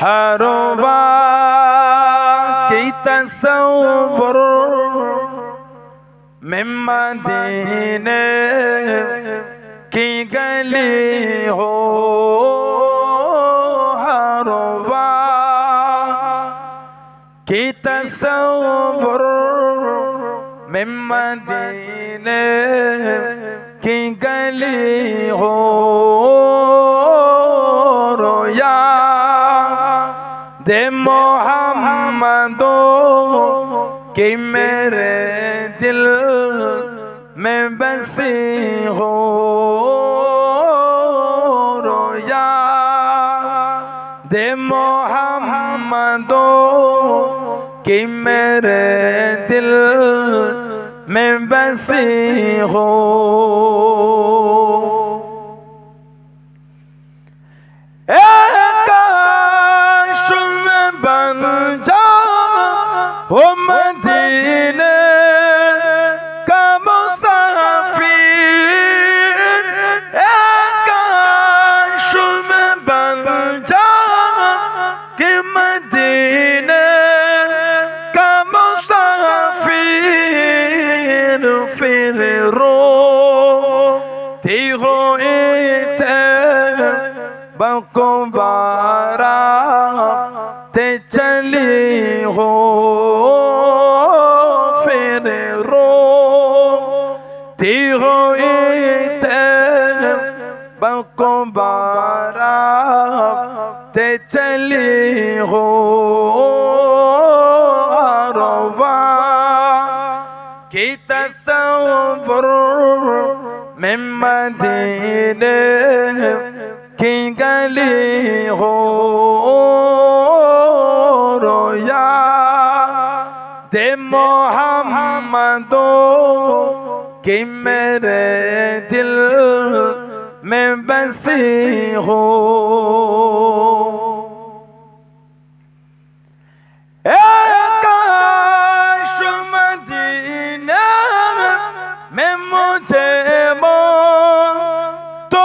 ہروا کی تصور ممدینے کی گلی ہو ہروا کی تصور ممدینے کی گلی ہو দে মোহাম্মদো কি মেরে দিল, মে বসি হো রোয়া। দে মোহাম্মদো কি মেরে দিল, মে বসি হো بن جا ہو مدینے کا مسافر ایک عاشم بن جا کہ مدینے کا مسافر پھر رو تی ہوئے تیر ते चली हो फिर रो ती हो बकुबारा ते चली हो रवा की तस्वर में मदीने की गली हो عبد محمد کہ میرے دل میں بسی ہو کاش مدینہ میں مجھے تو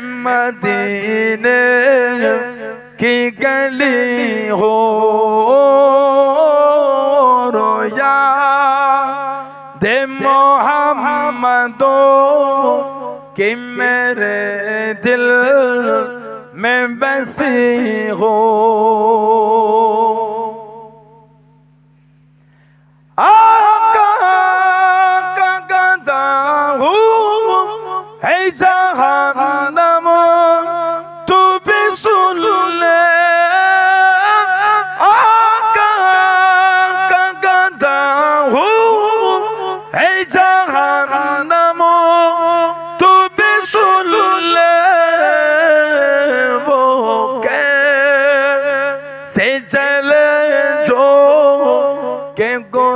مدینے کی گلی ہو، رویا دے محمدوں کی میرے دل میں بسی ہو۔ آقا کا گدا ہوں ہے جہاں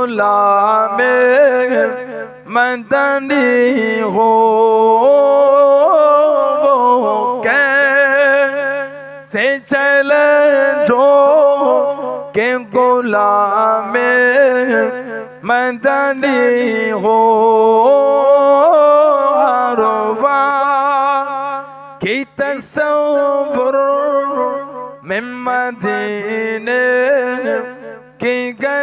غلام مدنی ہو۔ وہ کیسے چل جو کہ غلام مدنی ہو۔ ہروا کی تصور میں مدینے کی گئے